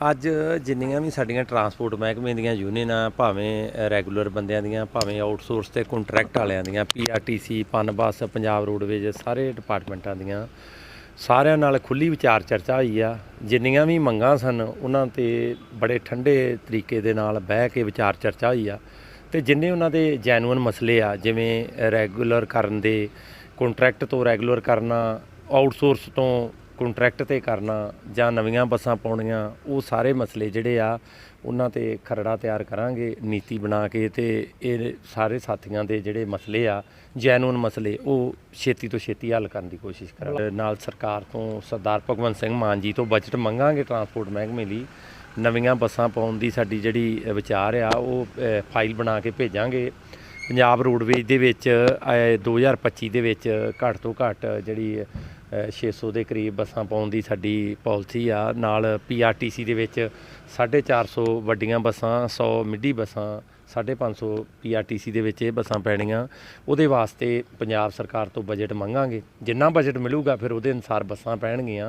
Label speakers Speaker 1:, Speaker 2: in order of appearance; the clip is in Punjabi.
Speaker 1: ਅੱਜ ਜਿੰਨੀਆਂ ਵੀ ਸਾਡੀਆਂ ਟਰਾਂਸਪੋਰਟ ਮਹਿਕਮੇ ਦੀਆਂ ਯੂਨੀਅਨਾਂ ਭਾਵੇਂ ਰੈਗੂਲਰ ਬੰਦਿਆਂ ਦੀਆਂ, ਭਾਵੇਂ ਆਊਟਸੋਰਸ ਤੇ ਕੰਟਰੈਕਟ ਵਾਲਿਆਂ ਦੀਆਂ ਪੀਆਰਟੀਸੀ ਪਨਬਸ ਪੰਜਾਬ ਰੋਡਵੇਜ ਸਾਰੇ ਡਿਪਾਰਟਮੈਂਟਾਂ ਦੀਆਂ, ਸਾਰਿਆਂ ਨਾਲ ਖੁੱਲੀ ਵਿਚਾਰ ਚਰਚਾ ਹੋਈ ਆ। ਜਿੰਨੀਆਂ ਵੀ ਮੰਗਾਂ ਸਨ, ਉਹਨਾਂ ਤੇ ਬੜੇ ਠੰਡੇ ਤਰੀਕੇ ਦੇ ਨਾਲ ਬਹਿ ਕੇ ਵਿਚਾਰ ਚਰਚਾ ਹੋਈ ਆ। ਤੇ ਜਿੰਨੇ ਉਹਨਾਂ ਦੇ ਜੈਨੂਇਨ ਮਸਲੇ ਆ, ਜਿਵੇਂ ਰੈਗੂਲਰ ਕਰਨ ਦੇ ਕੰਟਰੈਕਟ ਤੋਂ ਰੈਗੂਲਰ ਕਰਨਾ ਆਊਟਸੋਰਸ ਤੋਂ ਕੰਟਰੈਕਟ ਤੇ ਕਰਨਾ ਜਾਂ ਨਵੀਆਂ ਬੱਸਾਂ ਪਾਉਣੀਆਂ, ਉਹ ਸਾਰੇ ਮਸਲੇ ਜਿਹੜੇ ਆ, ਉਹਨਾਂ ਤੇ ਖਰੜਾ ਤਿਆਰ ਕਰਾਂਗੇ, ਨੀਤੀ ਬਣਾ ਕੇ ਤੇ ਇਹ ਸਾਰੇ ਸਾਥੀਆਂ ਦੇ ਜਿਹੜੇ ਮਸਲੇ ਆ ਜੈਨੂਨ ਮਸਲੇ, ਉਹ ਛੇਤੀ ਤੋਂ ਛੇਤੀ ਹੱਲ ਕਰਨ ਦੀ ਕੋਸ਼ਿਸ਼ ਕਰਾਂਗੇ। ਨਾਲ ਸਰਕਾਰ ਤੋਂ ਸਰਦਾਰ ਭਗਵੰਤ ਸਿੰਘ ਮਾਨ ਜੀ ਤੋਂ ਬਜਟ ਮੰਗਾਂਗੇ ਟਰਾਂਸਪੋਰਟ ਮਹਿਕਮੇ ਲਈ। ਨਵੀਆਂ ਬੱਸਾਂ ਪਾਉਣ ਦੀ ਸਾਡੀ ਜਿਹੜੀ ਵਿਚਾਰ ਆ, ਉਹ ਫਾਈਲ ਬਣਾ ਕੇ ਭੇਜਾਂਗੇ। ਪੰਜਾਬ ਰੋਡਵੇਜ ਦੇ ਵਿੱਚ ਅ, 2025 ਦੇ ਵਿੱਚ ਘੱਟ ਤੋਂ ਘੱਟ ਜਿਹੜੀ ਅ, 600 ਦੇ ਕਰੀਬ ਬੱਸਾਂ ਪਾਉਣ ਦੀ ਸਾਡੀ ਪਾਲਿਸੀ ਆ। ਨਾਲ ਪੀਆਰਟੀਸੀ ਦੇ ਵਿੱਚ 450 ਵੱਡੀਆਂ ਬੱਸਾਂ 100 ਮਿੱਡੀ ਬੱਸਾਂ 550 ਪੀਆਰਟੀਸੀ ਦੇ ਵਿੱਚ ਇਹ ਬੱਸਾਂ ਪੈਣੀਆਂ। ਉਹਦੇ ਵਾਸਤੇ ਪੰਜਾਬ ਸਰਕਾਰ ਤੋਂ ਬਜਟ ਮੰਗਾਂਗੇ। ਜਿੰਨਾ ਬਜਟ ਮਿਲੂਗਾ ਫਿਰ ਉਹਦੇ ਅਨੁਸਾਰ ਬੱਸਾਂ ਪੈਣਗੀਆਂ।